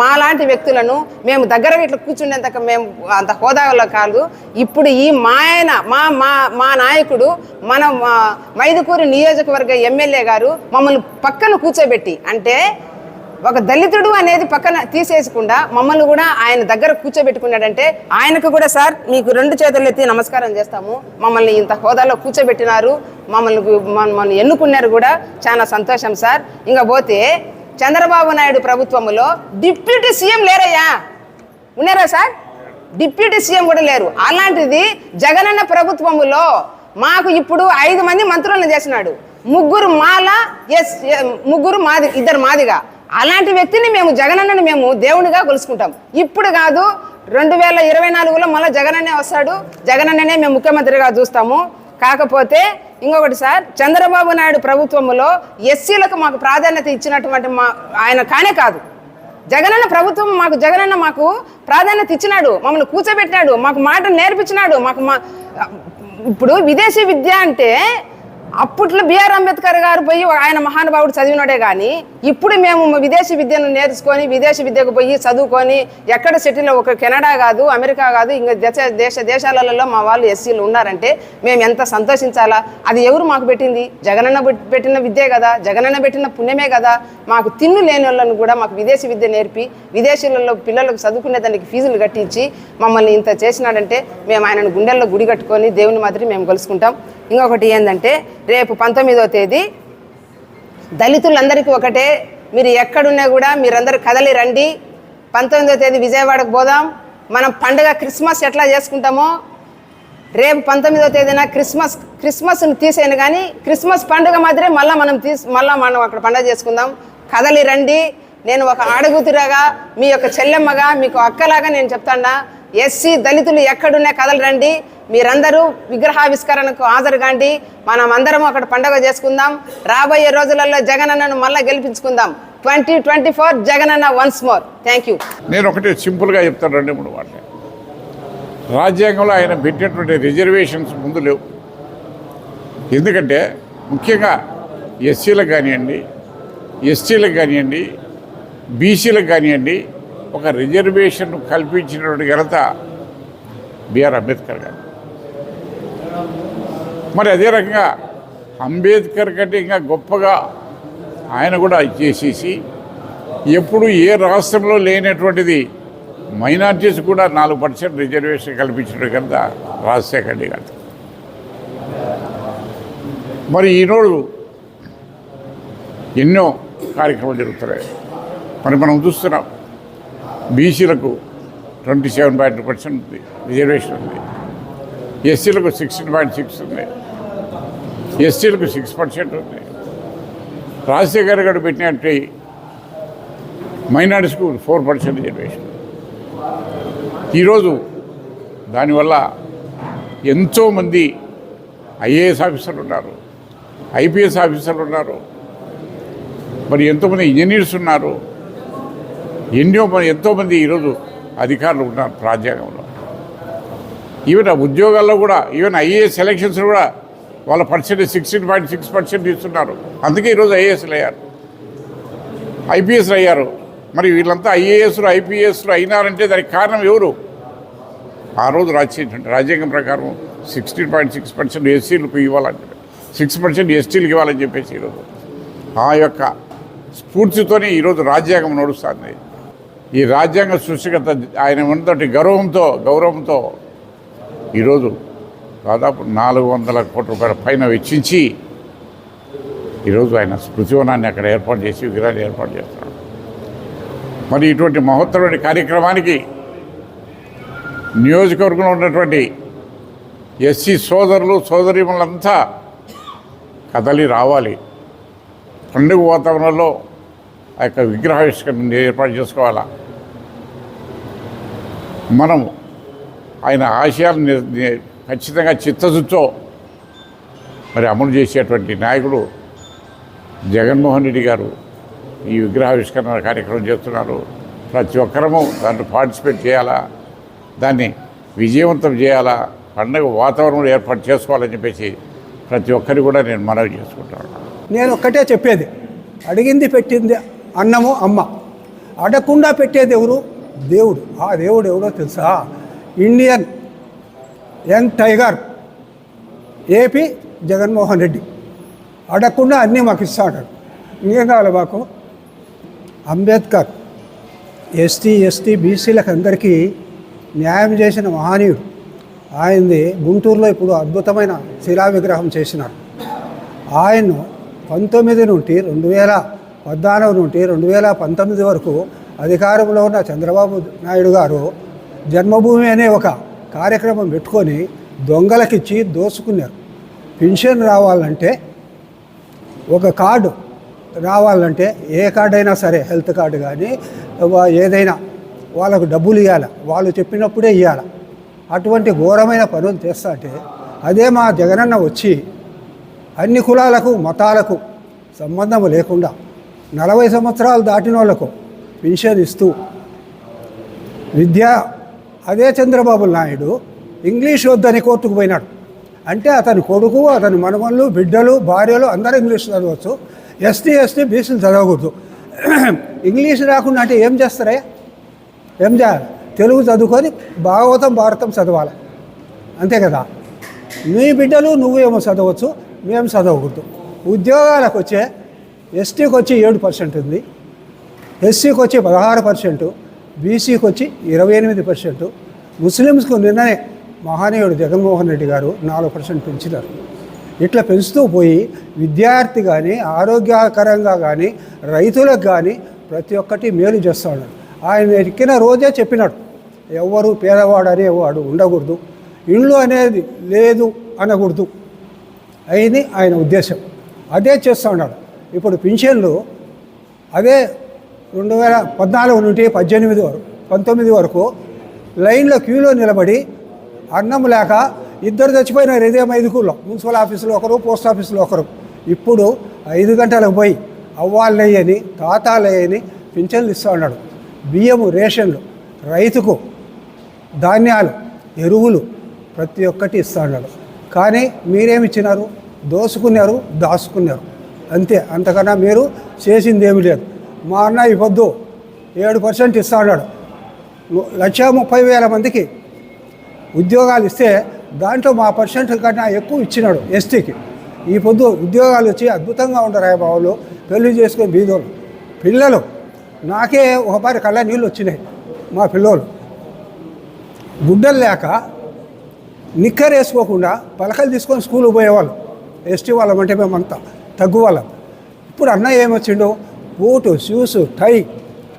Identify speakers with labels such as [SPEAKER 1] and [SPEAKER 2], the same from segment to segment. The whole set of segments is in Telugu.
[SPEAKER 1] మా లాంటి వ్యక్తులను మేము దగ్గర ఇట్లా కూర్చునేంత మేము అంత హోదాలో కాదు. ఇప్పుడు ఈ మా ఆయన మా మా మా నాయకుడు మన మైదుకూరు నియోజకవర్గ ఎమ్మెల్యే గారు మమ్మల్ని పక్కన కూర్చోబెట్టి అంటే ఒక దళితుడు అనేది పక్కన తీసేసకుండా మమ్మల్ని కూడా ఆయన దగ్గర కూర్చోబెట్టుకున్నాడంటే ఆయనకు కూడా సార్ మీకు రెండు చేతులు ఎత్తి నమస్కారం చేస్తాము. మమ్మల్ని ఇంత హోదాలో కూర్చోబెట్టినారు. మమ్మల్ని మమ్మల్ని ఎన్నుకున్నారు కూడా చాలా సంతోషం సార్. ఇంకా పోతే చంద్రబాబు నాయుడు ప్రభుత్వములో డిప్యూటీ సీఎం లేరయ్యా. ఉన్నారా సార్? డిప్యూటీ సీఎం కూడా లేరు. అలాంటిది జగనన్న ప్రభుత్వములో మాకు ఇప్పుడు ఐదు మంది మంత్రులను చేసినాడు. ముగ్గురు మాల ఎస్ ముగ్గురు మాది ఇద్దరు మాదిగా. అలాంటి వ్యక్తిని మేము జగనన్నని మేము దేవునిగా కొలుసుకుంటాం. ఇప్పుడు కాదు రెండు వేల ఇరవై నాలుగులో మళ్ళీ జగనన్నే వస్తాడు. జగనన్ననే మేము ముఖ్యమంత్రిగా చూస్తాము. కాకపోతే ఇంకొకటి సార్ చంద్రబాబు నాయుడు ప్రభుత్వంలో ఎస్సీలకు మాకు ప్రాధాన్యత ఇచ్చినటువంటి మా ఆయన కానే కాదు. జగనన్న ప్రభుత్వం మాకు జగనన్న మాకు ప్రాధాన్యత ఇచ్చినాడు మమ్మల్ని కూర్చోబెట్టినాడు మాకు మాట నేర్పించినాడు మాకు మా ఇప్పుడు విదేశీ విద్య అంటే అప్పట్లో బిఆర్ అంబేద్కర్ గారు పోయి ఆయన మహానుభావుడు చదివినాడే కానీ ఇప్పుడు మేము విదేశీ విద్యను నేర్చుకొని విదేశీ విద్యకు పోయి చదువుకొని ఎక్కడ సెటిల్ ఒక కెనడా కాదు అమెరికా కాదు ఇంకా దేశ దేశ దేశాలలో మా వాళ్ళు ఎస్సీలు ఉన్నారంటే మేము ఎంత సంతోషించాలా? అది ఎవరు మాకు పెట్టింది? జగనన్న పెట్టిన విద్యే కదా జగనన్న పెట్టిన పుణ్యమే కదా. మాకు తిన్ను లేని వాళ్ళను కూడా మాకు విదేశీ విద్య నేర్పి విదేశీలలో పిల్లలకు చదువుకునే దానికి ఫీజులు కట్టించి మమ్మల్ని ఇంత చేసినాడంటే మేము ఆయనను గుండెల్లో గుడి కట్టుకొని దేవుని మాదిరి మేము కలుసుకుంటాం. ఇంకొకటి ఏంటంటే రేపు పంతొమ్మిదో తేదీ దళితులందరికీ ఒకటే. మీరు ఎక్కడున్నా కూడా మీరందరూ కదలి రండి. పంతొమ్మిదో తేదీ విజయవాడకు పోదాం. మనం పండుగ క్రిస్మస్ ఎట్లా చేసుకుంటామో రేపు పంతొమ్మిదో తేదీన క్రిస్మస్ క్రిస్మస్ని తీసేయను కానీ క్రిస్మస్ పండుగ మాదిరే మళ్ళీ మనం తీసి మళ్ళీ మనం అక్కడ పండుగ చేసుకుందాం. కదలి రండి. నేను ఒక ఆడగుతురాగా మీ యొక్క చెల్లెమ్మగా మీకు అక్కలాగా నేను చెప్తాన్నా. ఎస్సీ దళితులు ఎక్కడున్నా కదలి రండి. మీరందరూ విగ్రహావిష్కరణకు హాజరు కాండి మనం అందరం అక్కడ పండగ చేసుకుందాం. రాబోయే రోజులలో జగనన్నను మళ్ళీ గెలిపించుకుందాం. Twenty twenty four Jagananna once more. Thank you.
[SPEAKER 2] నేను ఒకటి సింపుల్గా చెప్తాను రెండు మూడు మాటలు. రాజ్యాంగంలో ఆయన పెట్టినటువంటి రిజర్వేషన్స్ ముందు లేవు. ఎందుకంటే ముఖ్యంగా ఎస్సీలకు కానివ్వండి ఎస్టీలకు కానివ్వండి బీసీలకు కానివ్వండి ఒక రిజర్వేషన్ కల్పించినటువంటి ఘనత బిఆర్ అంబేద్కర్ గారు. మరి అదే రకంగా అంబేద్కర్ కంటే ఇంకా గొప్పగా ఆయన కూడా చేసేసి ఎప్పుడు ఏ రాష్ట్రంలో లేనటువంటిది మైనార్టీస్ కూడా నాలుగు పర్సెంట్ రిజర్వేషన్ కల్పించడం కింద రాజశేఖర్ రెడ్డి గారు. మరి ఈనాడు ఎన్నో కార్యక్రమాలు జరుగుతున్నాయి. మరి మనం చూస్తున్నాం బీసీలకు ట్వంటీ సెవెన్ పాయింట్ పర్సెంట్ ఉంది రిజర్వేషన్ ఉంది. ఎస్సీలకు సిక్స్టీన్ పాయింట్ సిక్స్ ఉంది. ఎస్సీలకు సిక్స్ పర్సెంట్ ఉంది. రాజశేఖర్ గారు పెట్టినట్టు మైనారిటీస్కు ఫోర్ పర్సెంట్ జనరేషన్. ఈరోజు దానివల్ల ఎంతోమంది ఐఏఎస్ ఆఫీసర్లు ఉన్నారు ఐపీఎస్ ఆఫీసర్లు ఉన్నారు మరి ఎంతోమంది ఇంజనీర్స్ ఉన్నారు ఎన్నో ఎంతోమంది ఈరోజు అధికారులు ఉన్నారు రాజ్యాంగంలో. ఈవెన్ ఉద్యోగాల్లో కూడా ఈవెన్ ఐఏఎస్ సెలక్షన్స్ కూడా వాళ్ళ percentage sixteen point six percent ఇస్తున్నారు అందుకే ఈరోజు ఐఏఎస్లు అయ్యారు. ఐపీఎస్లు అయ్యారు. మరి వీళ్ళంతా ఐఏఎస్లు ఐపీఎస్లు అయినారంటే దానికి కారణం ఎవరు? ఆ రోజు రాజ్యాంగం రాజ్యాంగం ప్రకారం సిక్స్టీన్ పాయింట్ సిక్స్ పర్సెంట్ ఎస్సీలకు ఇవ్వాలంటే సిక్స్ పర్సెంట్ ఎస్టీలకు ఇవ్వాలని చెప్పేసి ఈరోజు ఆ యొక్క స్ఫూర్తితోనే ఈరోజు రాజ్యాంగం నడుస్తుంది. ఈ రాజ్యాంగ సృష్టికత ఆయన ఉన్నటువంటి గౌరవంతో గౌరవంతో ఈరోజు దాదాపు నాలుగు వందల కోట్ల రూపాయల పైన వెచ్చించి ఈరోజు ఆయన స్మృతివనాన్ని అక్కడ ఏర్పాటు చేసి విగ్రహాన్ని ఏర్పాటు చేస్తున్నాడు మరి ఇటువంటి మహోత్తరమైన కార్యక్రమానికి నియోజకవర్గంలో ఉన్నటువంటి ఎస్సీ సోదరులు సోదరీములంతా కదలి రావాలి. పండుగ వాతావరణంలో ఆ యొక్క విగ్రహావిష్కరణ ఏర్పాటు చేసుకోవాలా? మనం ఆయన ఆశయాలను ఖచ్చితంగా చిత్తశుద్ధితో మరి అమలు చేసేటువంటి నాయకుడు జగన్మోహన్ రెడ్డి గారు ఈ విగ్రహావిష్కరణ కార్యక్రమం చేస్తున్నారు. ప్రతి ఒక్కరము దాంట్లో పార్టిసిపేట్ చేయాలా? దాన్ని విజయవంతం చేయాలా? పండగ వాతావరణం ఏర్పాటు చేసుకోవాలని చెప్పేసి ప్రతి ఒక్కరి కూడా నేను మనవి చేసుకుంటాను
[SPEAKER 3] నేను ఒక్కటే చెప్పేది. అడిగింది పెట్టింది అన్నము అమ్మ. అడగకుండా పెట్టేది ఎవరు? దేవుడు. ఆ దేవుడు ఎవరో తెలుసా? Indian young tiger AP Jaganmohan Reddy. అడగకుండా అన్నీ మాకు ఇస్తాడు. ఇంకేం కావాలి మాకు? అంబేద్కర్ ఎస్టీ ఎస్టీ బీసీలకు అందరికీ న్యాయం చేసిన మహనీయుడు. ఆయనది గుంటూరులో ఇప్పుడు అద్భుతమైన శిలా విగ్రహం చేసినారు. ఆయన్ను పంతొమ్మిది నుండి రెండు వేల పద్నాలుగు నుండి రెండు వేల పంతొమ్మిది వరకు అధికారంలో ఉన్న చంద్రబాబు నాయుడు గారు జన్మభూమి అనే ఒక కార్యక్రమం పెట్టుకొని దొంగలకిచ్చి దోసుకున్నారు. పెన్షన్ రావాలంటే ఒక కార్డు రావాలంటే ఏ కార్డు అయినా సరే హెల్త్ కార్డు కానీ ఏదైనా వాళ్ళకు డబ్బులు ఇవ్వాలి వాళ్ళు చెప్పినప్పుడే ఇవ్వాలి అటువంటి ఘోరమైన పనులు చేస్తా అంటే అదే మా జగనన్న వచ్చి అన్ని కులాలకు మతాలకు సంబంధం లేకుండా నలభై సంవత్సరాలు దాటిన వాళ్ళకు పెన్షన్ ఇస్తూ విద్య అదే చంద్రబాబు నాయుడు ఇంగ్లీష్ వద్దని కోర్టుకు పోయినాడు. అంటే అతని కొడుకు అతని మనమళ్ళు బిడ్డలు భార్యలు అందరూ ఇంగ్లీష్ చదవచ్చు. ఎస్టీ ఎస్టీ బీసీలు చదవకూడదు. ఇంగ్లీష్ రాకుండా అంటే ఏం చేస్తారా? ఏం చేయాలి తెలుగు చదువుకొని భాగవతం భారతం చదవాలి. అంతే కదా? నీ బిడ్డలు నువ్వేమో చదవచ్చు మేము చదవకూడదు. ఉద్యోగాలకు వచ్చే ఎస్టీకి వచ్చి ఏడు పర్సెంట్ ఉంది. ఎస్సీకి వచ్చి పదహారు పర్సెంటు. బీసీకి వచ్చి ఇరవై ఎనిమిది పర్సెంట్. ముస్లిమ్స్కు నిన్ననే మహానీయుడు జగన్మోహన్ రెడ్డి గారు నాలుగు పర్సెంట్ పెంచినారు. ఇట్లా పెంచుతూ పోయి విద్యార్థి కానీ ఆరోగ్యకరంగా కానీ రైతులకు కానీ ప్రతి ఒక్కటి మేలు చేస్తూ ఉన్నాడు ఆయన ఎక్కిన రోజే చెప్పినాడు ఎవరు పేదవాడు అనేవాడు ఉండకూడదు ఇళ్ళు అనేది లేదు అనకూడదు. అయింది ఆయన ఉద్దేశం. అదే చేస్తూ ఉన్నాడు. ఇప్పుడు పింఛన్లు అదే రెండు వేల పద్నాలుగు నుండి పద్దెనిమిది వరకు పంతొమ్మిది వరకు లైన్లో క్యూలో నిలబడి అన్నం లేక ఇద్దరు చచ్చిపోయినారు ఇదే ఐదుగురులో మున్సిపల్ ఆఫీసులో ఒకరు పోస్ట్ ఆఫీసులో ఒకరు. ఇప్పుడు ఐదు గంటలకు పోయి అవ్వాలయ్యని తాతాలయ్యని పింఛన్లు ఇస్తూ ఉన్నాడు. బియ్యము రేషన్లు రైతుకు ధాన్యాలు ఎరువులు ప్రతి ఒక్కటి ఇస్తూ ఉన్నాడు. కానీ మీరేమిచ్చినారు? దోసుకున్నారు దాచుకున్నారు. అంతే. అంతకన్నా మీరు చేసింది ఏమి లేదు. మా అన్న ఈ పొద్దు ఏడు పర్సెంట్ ఇస్తా లక్ష ముప్పై వేల మందికి ఉద్యోగాలు ఇస్తే దాంట్లో మా పర్సెంట్ కన్నా ఎక్కువ ఇచ్చినాడు ఎస్టీకి. ఈ పొద్దు ఉద్యోగాలు వచ్చి అద్భుతంగా ఉండరు బాబులు పెళ్ళి చేసుకుని బీదోళ్ళు. పిల్లలు. నాకే ఒక పారి కళ్ళ నీళ్ళు వచ్చినాయి మా పిల్లలు. గుడ్డలు లేక నిక్కర్ వేసుకోకుండా పలకలు తీసుకొని స్కూల్కి పోయేవాళ్ళు. ఎస్టీ వాళ్ళం అంటే మేమంతా తగ్గు వాళ్ళం. ఇప్పుడు అన్న ఏమొచ్చిండు? బూటు షూస్ టై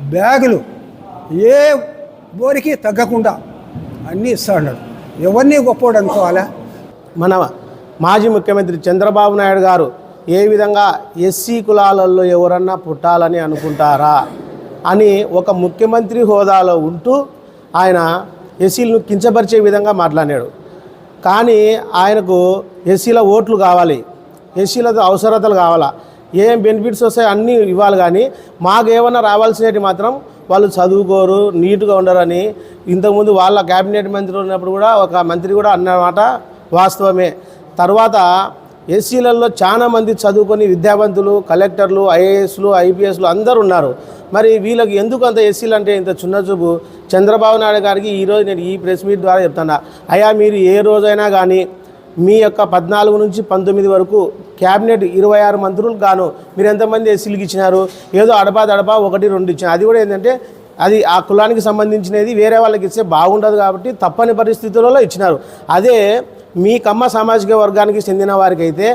[SPEAKER 3] బ్యాగులు ఏ బోరికి తగ్గకుండా అన్నీ ఇస్తా ఎవరిని గొప్పోడు అనుకోవాలా?
[SPEAKER 4] మన మాజీ ముఖ్యమంత్రి చంద్రబాబు నాయుడు గారు ఏ విధంగా ఎస్సీ కులాలలో ఎవరన్నా పుట్టాలని అనుకుంటారా అని ఒక ముఖ్యమంత్రి హోదాలో ఉంటూ ఆయన ఎస్సీలను కించపరిచే విధంగా మాట్లాడాడు. కానీ ఆయనకు ఎస్సీల ఓట్లు కావాలి ఎస్సీలతో అవసరతలు కావాలా ఏం బెనిఫిట్స్ వస్తాయి అన్నీ ఇవ్వాలి కానీ మాకు ఏమన్నా రావాల్సినవి మాత్రం వాళ్ళు చదువుకోరు నీట్గా ఉండరని ఇంతకుముందు వాళ్ళ క్యాబినెట్ మంత్రి ఉన్నప్పుడు కూడా ఒక మంత్రి కూడా అన్నమాట వాస్తవమే. తర్వాత ఎస్సీలలో చాలా మంది చదువుకొని విద్యావంతులు కలెక్టర్లు ఐఏఎస్లు ఐపీఎస్లు అందరూ ఉన్నారు. మరి వీళ్ళకి ఎందుకు అంత ఎస్సీలు అంటే ఇంత చిన్నచూపు? చంద్రబాబు నాయుడు గారికి ఈరోజు నేను ఈ ప్రెస్ మీట్ ద్వారా చెప్తున్నా. అయ్యా మీరు ఏ రోజైనా కానీ మీ యొక్క పద్నాలుగు నుంచి పంతొమ్మిది వరకు క్యాబినెట్ ఇరవై ఆరు మంత్రులు గాను మీరు ఎంతమంది ఎస్సీలకు ఇచ్చినారు? ఏదో అడపా దడపా ఒకటి రెండు ఇచ్చినారు. అది కూడా ఏంటంటే అది ఆ కులానికి సంబంధించినది వేరే వాళ్ళకి ఇస్తే బాగుండదు కాబట్టి తప్పని పరిస్థితులలో ఇచ్చినారు. అదే మీ కమ్మ సామాజిక వర్గానికి చెందిన వారికి అయితే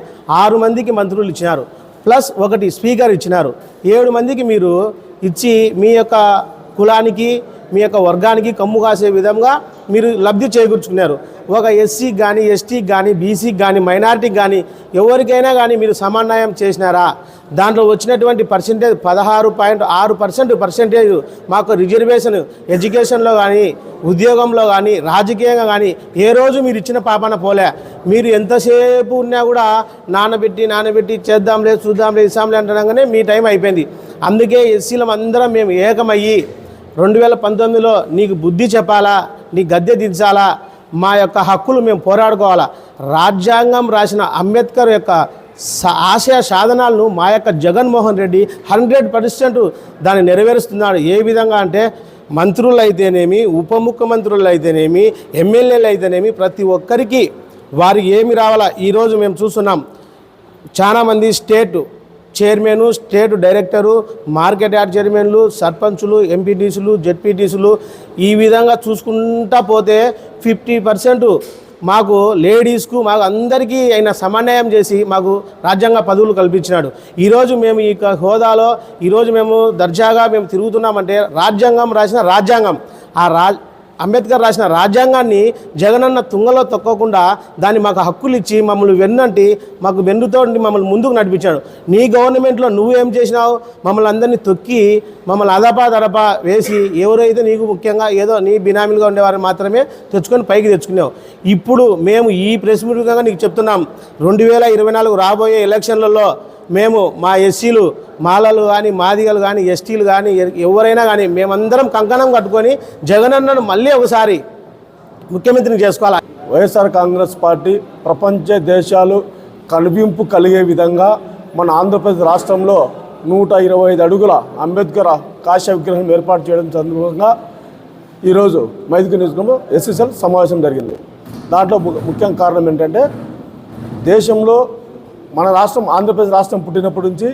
[SPEAKER 4] ఆరు మందికి మంత్రులు ఇచ్చినారు. ప్లస్ ఒకటి స్పీకర్ ఇచ్చినారు. ఏడు మందికి మీరు ఇచ్చి మీ యొక్క కులానికి మీ యొక్క వర్గానికి కమ్ము కాసే విధంగా మీరు లబ్ధి చేకూర్చుకున్నారు. ఒక ఎస్సీకి కానీ ఎస్టీకి కానీ బీసీకి కానీ మైనారిటీకి కానీ ఎవరికైనా కానీ మీరు సమన్వయం చేసినారా? దాంట్లో వచ్చినటువంటి పర్సెంటేజ్ పదహారు పాయింట్ ఆరు పర్సెంట్ పర్సెంటేజ్ మాకు రిజర్వేషన్ ఎడ్యుకేషన్లో కానీ ఉద్యోగంలో కానీ రాజకీయంగా కానీ ఏ రోజు మీరు ఇచ్చిన పాపన పోలే. మీరు ఎంతసేపు ఉన్నా కూడా నానబెట్టి నానబెట్టి చేద్దాంలే చూద్దాంలే ఇస్తాంలే అంటనగానే మీ టైం అయిపోయింది. అందుకే ఎస్సీలం అందరం మేము ఏకమయ్యి రెండు వేల పంతొమ్మిదిలో నీకు బుద్ధి చెప్పాలా? నీ గద్దె దించాలా? మా యొక్క హక్కులు మేము పోరాడుకోవాలా? రాజ్యాంగం రాసిన అంబేద్కర్ యొక్క ఆశయ సాధనాలను మా యొక్క జగన్మోహన్ రెడ్డి హండ్రెడ్ పర్సెంట్ దాన్ని నెరవేరుస్తున్నాడు. ఏ విధంగా అంటే మంత్రులు అయితేనేమి ఉప ముఖ్యమంత్రులు అయితేనేమి ఎమ్మెల్యేలు అయితేనేమి ప్రతి ఒక్కరికి వారికి ఏమి రావాలా? ఈరోజు మేము చూస్తున్నాం. చాలామంది state chairman state director market yard చైర్మన్లు సర్పంచులు ఎంపీటీసులు జెడ్పీటీసీలు ఈ విధంగా చూసుకుంటా పోతే ఫిఫ్టీ పర్సెంట్ మాకు లేడీస్కు మాకు అందరికీ ఆయన సమన్వయం చేసి మాకు రాజ్యాంగ పదవులు కల్పించినాడు. ఈరోజు మేము ఈ హోదాలో ఈరోజు మేము దర్జాగా మేము తిరుగుతున్నామంటే రాజ్యాంగం రాసిన రాజ్యాంగం. ఆ రా అంబేద్కర్ రాసిన రాజ్యాంగాన్ని జగనన్న తుంగలో తొక్కకుండా దాన్ని మాకు హక్కులు ఇచ్చి మమ్మల్ని వెన్నంటి మాకు వెన్నుతో మమ్మల్ని ముందుకు నడిపించాడు. నీ గవర్నమెంట్లో నువ్వేం చేసినావు? మమ్మల్ని అందరినీ తొక్కి మమ్మల్ని అదపా దడపా వేసి ఎవరైతే నీకు ముఖ్యంగా ఏదో నీ బినామీలుగా ఉండేవారు మాత్రమే తెచ్చుకొని పైకి తెచ్చుకున్నావు ఇప్పుడు మేము ఈ ప్రెస్ మీటింగ్గా నీకు చెప్తున్నాం. రెండు వేల ఇరవై నాలుగు రాబోయే ఎలక్షన్లలో మేము మా ఎస్సీలు మాలలు కానీ మాదిగలు కానీ ఎస్టీలు కానీ ఎవరైనా కానీ మేమందరం కంకణం కట్టుకొని జగనన్నను మళ్ళీ ఒకసారి ముఖ్యమంత్రిని చేసుకోవాలి?
[SPEAKER 5] వైఎస్ఆర్ కాంగ్రెస్ పార్టీ ప్రపంచ దేశాలు కనువింపు కలిగే విధంగా మన ఆంధ్రప్రదేశ్ రాష్ట్రంలో నూట ఇరవై ఐదు అడుగుల అంబేద్కర్ కాశ విగ్రహం ఏర్పాటు చేయడం సందర్భంగా ఈరోజు మైదుకు నియోజకవర్గంలో ఎస్ఎస్ఎల్ సమావేశం జరిగింది. దాంట్లో ము- కారణం ఏంటంటే దేశంలో మన రాష్ట్రం ఆంధ్రప్రదేశ్ రాష్ట్రం పుట్టినప్పటి నుంచి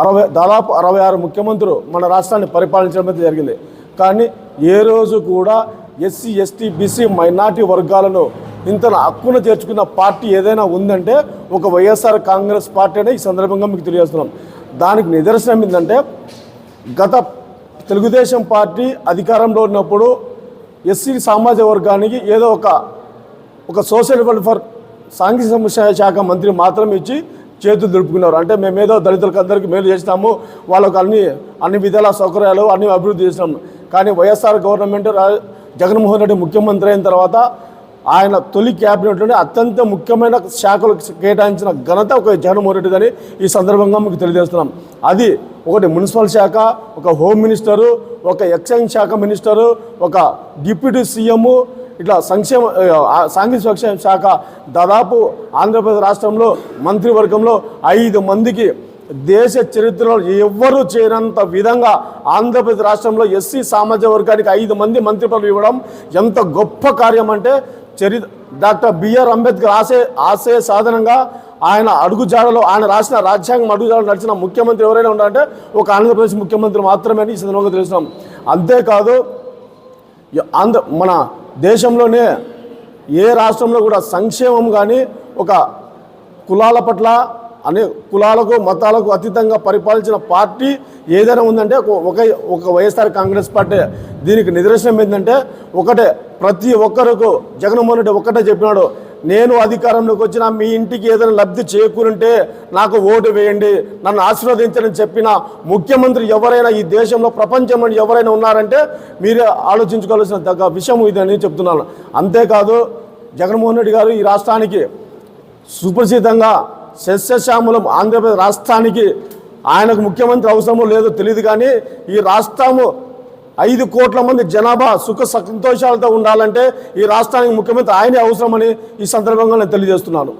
[SPEAKER 5] అరవై దాదాపు అరవై ఆరు ముఖ్యమంత్రులు మన రాష్ట్రాన్ని పరిపాలించడం అయితే జరిగింది. కానీ ఏ రోజు కూడా ఎస్సీ ఎస్టీ బీసీ మైనార్టీ వర్గాలను ఇంత హక్కున చేర్చుకున్న పార్టీ ఏదైనా ఉందంటే ఒక వైఎస్ఆర్ కాంగ్రెస్ పార్టీ అనే ఈ సందర్భంగా మీకు తెలియజేస్తున్నాం. దానికి నిదర్శనం ఏంటంటే గత తెలుగుదేశం పార్టీ అధికారంలో ఉన్నప్పుడు ఎస్సీ సామాజిక వర్గానికి ఏదో ఒక ఒక సోషల్ వెల్ఫేర్ సాంఘిక సంక్షేమ శాఖ మంత్రి మాత్రం ఇచ్చి చేతులు దులుపుకున్నారు. అంటే మేమేదో దళితులకు అందరికీ మేలు చేసినాము వాళ్ళకు అన్ని అన్ని విధాల సౌకర్యాలు అన్ని అభివృద్ధి చేసినాము. కానీ వైఎస్ఆర్ గవర్నమెంట్ జగన్మోహన్ రెడ్డి ముఖ్యమంత్రి అయిన తర్వాత ఆయన తొలి క్యాబినెట్లోనే అత్యంత ముఖ్యమైన శాఖలు కేటాయించిన ఘనత ఒక జగన్మోహన్ రెడ్డి అని ఈ సందర్భంగా మీకు తెలియజేస్తున్నాం. అది ఒకటి మున్సిపల్ శాఖ ఒక హోమ్ మినిస్టరు ఒక ఎక్సైజ్ శాఖ మినిస్టరు ఒక డిప్యూటీ సీఎం ఇట్లా సంక్షేమ సాంఘిక సంక్షేమ శాఖ దాదాపు ఆంధ్రప్రదేశ్ రాష్ట్రంలో మంత్రివర్గంలో ఐదు మందికి దేశ చరిత్రలో ఎవ్వరూ చేయనంత విధంగా ఆంధ్రప్రదేశ్ రాష్ట్రంలో ఎస్సీ సామాజిక వర్గానికి ఐదు మంది మంత్రి పదవులు ఇవ్వడం ఎంత గొప్ప కార్యం అంటే చరి డాక్టర్ బిఆర్ అంబేద్కర్ ఆశయ ఆశయ సాధనంగా ఆయన అడుగుజాడలో ఆయన రాసిన రాజ్యాంగం అడుగుజాడలో నడిచిన ముఖ్యమంత్రి ఎవరైనా ఉన్నారంటే ఒక ఆంధ్రప్రదేశ్ ముఖ్యమంత్రి మాత్రమే అని ఈ సందర్భంగా తెలుస్తున్నాం. అంతేకాదు ఆంధ్ర మన దేశంలోనే ఏ రాష్ట్రంలో కూడా సంక్షేమం కానీ ఒక కులాల పట్ల అనే కులాలకు మతాలకు అతీతంగా పరిపాలించిన పార్టీ ఏదైనా ఉందంటే ఒక- ఒక వైఎస్ఆర్ కాంగ్రెస్ పార్టీ. దీనికి నిదర్శనం ఏంటంటే ఒకటే ప్రతి ఒక్కరికి జగన్మోహన్ రెడ్డి ఒకటే చెప్పినాడు. నేను అధికారంలోకి వచ్చిన మీ ఇంటికి ఏదైనా లబ్ధి చేకూరుంటే నాకు ఓటు వేయండి. నన్ను ఆశీర్వదించని చెప్పిన ముఖ్యమంత్రి ఎవరైనా ఈ దేశంలో ప్రపంచంలో ఎవరైనా ఉన్నారంటే మీరు ఆలోచించుకోవాల్సిన తగ్గ విషయం ఇదని చెప్తున్నాను. అంతేకాదు జగన్మోహన్ రెడ్డి గారు ఈ రాష్ట్రానికి సుప్రసిద్ధంగా సస్యశ్యామలం ఆంధ్రప్రదేశ్ రాష్ట్రానికి ఆయనకు ముఖ్యమంత్రి అవసరమో లేదో తెలియదు కానీ ఈ రాష్ట్రము ఐదు కోట్ల మంది జనాభా సుఖ సంతోషాలతో ఉండాలంటే ఈ రాష్ట్రానికి ముఖ్యమంత్రి ఆయనే అవసరమని ఈ సందర్భంగా నేను తెలియజేస్తున్నాను.